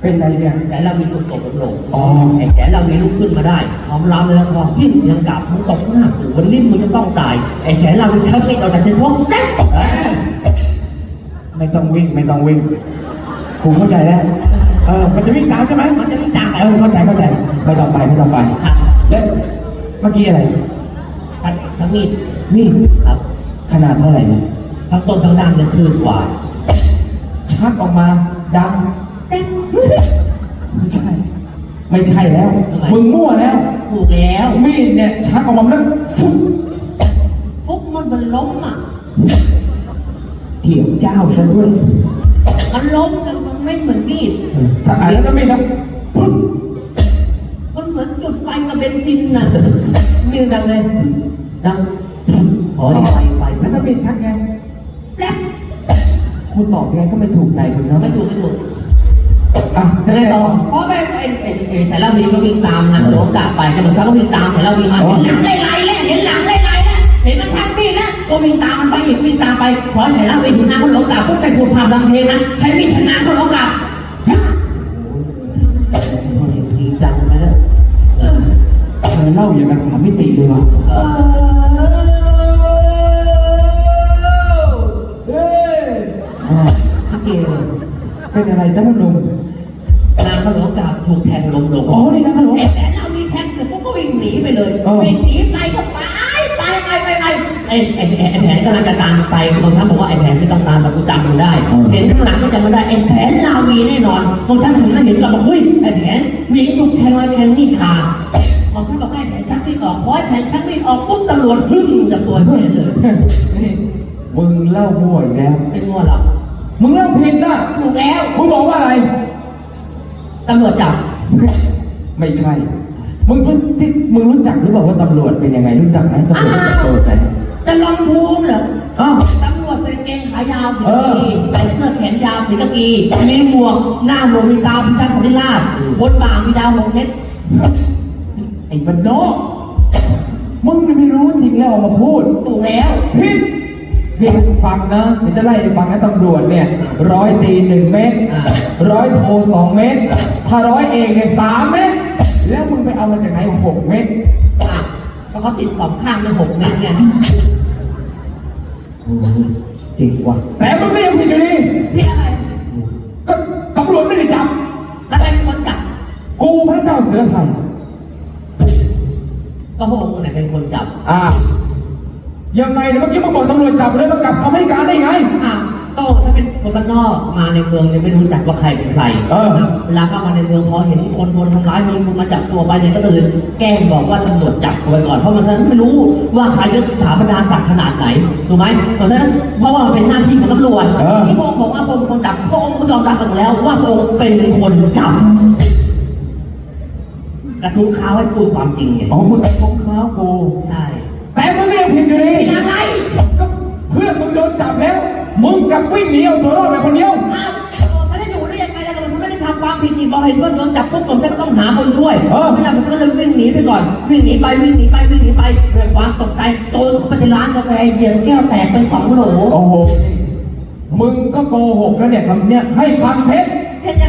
เป็นไรเนี่ยแสนเรามีตกตกลงอ๋อไอ้แสนเรามีลุกขึ้นมาได้ความรามเลยพอพี่ยังกลับมึงตกหน้ากูวันนี้มึงจะต้องตายไอ้แสนเรามีชักไม่เอาแต่เฉพาะแป๊บเอ้ยไม่ต้องวิ่งไม่ต้องวิ่งกูเข้าใจแล้วเออมันจะวิ่งตามใช่ไหมมันจะไม่ตามเออเข้าใจเข้าใจไม่ต้องไปไม่ต้องไปครับแล้วเมื่อกี้อะไรชักชักมีดนี่ครับ ขนาดเท่าไหร่เนี่ยทั้งต้นทั้งด้านเนี่ยคืนกว่าชักออกมาดัง เอ๊ะไม่ใช่ ไม่ใช่แล้ว ทำไม มึงมั่วแล้ว ถูกแล้วมีดเนี่ยชักออกมาแล้วฟุ๊บฟุกมันมันล้มอะ เถียงเจ้าซะด้วยมันล้มกันมันไม่เหมือนมีด ถ้าอ่านแล้วก็ไม่ครับปุ๊บมันเหมือนจุดไฟกับเบนซินน่ะมีดังเลยดังอ๋อนี่ไฟไฟแล้วถ้าเป็นชักไงแป๊บคุณตอบยังไงก็ไม่ถูกใจคุณนะไม่ถูกไม่ถูก อะจะได้ต่อเพราะไปไอ้ไอ้ไอ้แต่ละวีก็วิ่งตามนะโดนด่าไปกระโดดชักก็วิ่งตามแต่ละวีมาเห็นหลังไล่ไล่แล้วเห็นหลังไล่ไล่แล้วเห็นมันชักมีดแล้วก็วิ่งตามมันไปอีกวิ่งตามไปพอแต่ละวีถึงหน้าเขาหลงกลับปุ๊บไปพูดพามลำเพลงนะใช้มีดชนะเขาหลงกลับจริงจังไหมเนี่ยเออเธอเล่าอย่างกับสามมิติเลยวะเออเฮ้ยอ่าพี่เกลเป็นอะไรจ้าพ่อหนุ่ม นางขนมกาบถูกแทงลงลงอ๋อนี่นะขนมไอ้แสนเรามีแทงเสร็จปุ๊บก็วิ่งหนีไปเลยเออวิ่งหนีไปก็ไปไปไปไปไปไอ้ไอ้ไอ้ไอ้แผนกำลังจะตามไปบางท่านบอกว่าไอ้แผนไม่ต้องตามแต่กูจำมันได้ เห็นข้างหลังก็จำมันได้ไอ้แผนลาวีแน่นอนบางท่านเห็นไม่เห็นก็บอกเฮ้ยไอ้แผนมีถูกแทงเลยแทงมีดขาดบางท่านบอกให้แผนชักมีดออกพอไอ้แผนชักมีดออกปุ๊บตำรวจพึ่งจับตัวไอ้แผนเลยนี่มึงเล่ามั่วอีกแล้วไม่งัวหรอกมึงเล่าผิดนะถูกแล้วมึงบอกว่าอะไร ตำรวจจับ ไม่ใช่มึงที่มึงรู้จักหรือเปล่าว่าตำรวจเป็นยังไงรู้จักไหมตำรวจรู้จักตัวไหนจะลองภูมิเหรออ้าวตำรวจใส่กางเกงขายาวสีเอกาอกีใส่เสื้อแขนยาวสีกากีมีหมวกหน้าหมวกมีตาพิชันสันติราชบนบ่ามีดาวหกเม็ดไอ้บันโนกมึงนี่ไม่รู้จริงแล้วออกมาพูดถูกแล้วผิด นี่ฟังนะเดี๋ยวจะไล่ฟังนะตำรวจเนี่ยร้อยตีหนึ่งเมตรอ่าร้อยโทสองเมตร ถ้าร้อยเอกเนี่ยสามเมตร แล้วมึงไปเอามาจากไหนหกเมตรอะเพราะเขาติดสองข้างในหกเม็ดไงจริงว่ะแต่มึงก็ยังผิดอยู่ดีพี่อะไรก็ตำรวจไม่ได้จับแล้วใครเป็นคนจับ กูพระเจ้าเสือไทยก็พระองค์ไหนเป็นคนจับ อ่า ยังไงเนี่ยเมื่อกี้มึงบอกตำรวจจับเลยมากลับคำให้การได้ไง อะก็ถ้าเป็นคนบ้านนอกมาในเมืองเนี่ยไม่รู้จักว่าใครเป็นใครเออ เวลาเข้ามาในเมืองพอเห็นคนโดนทำร้ายมีคนมาจับตัวไปเนี่ยก็เลยแกล้งบอกว่าตำรวจจับเขาไปก่อนเพราะมันฉะนั้นไม่รู้ว่าใครจะถาบรรดาศักดิ์ขนาดไหนถูกไหมเพราะฉะนั้นเพราะว่ามันเป็นหน้าที่ของตำรวจเออ ที่พระองค์บอกว่าพระองค์เป็นคนจับพระองค์ก็ยอมรับกันแล้วว่าพระองค์เป็นคนจับกระทุ้งข้าวให้พูดความจริงไง อ๋อมึงทงข้าวกู ใช่แต่มึงก็ยัง ผิดอยู่ดีเป็นอะไรก็เพื่อนมึงโดนจับแล้ว มึงกลับวิ่งหนีเอาตัวรอดไปคนเดียวอ้าวเขาจะอยู่ได้ยังไงล่ะผมไม่ได้ทำความผิดนี่พอเห็นเพื่อนโดนจับปุ๊บผมจะต้องหาคนช่วยเออไม่ใช่ผมก็เลยวิ่งหนีไปก่อน วิ่งหนีไปวิ่งหนีไปวิ่งหนีไปด้วยความตกใจโจรเข้าไปในร้านกาแฟเหยียบแก้วแตกไปสองโหลโอ้โหมึงก็โกหกแล้วเนี่ยคำเนี้ยให้ความเท็จเห็นยัง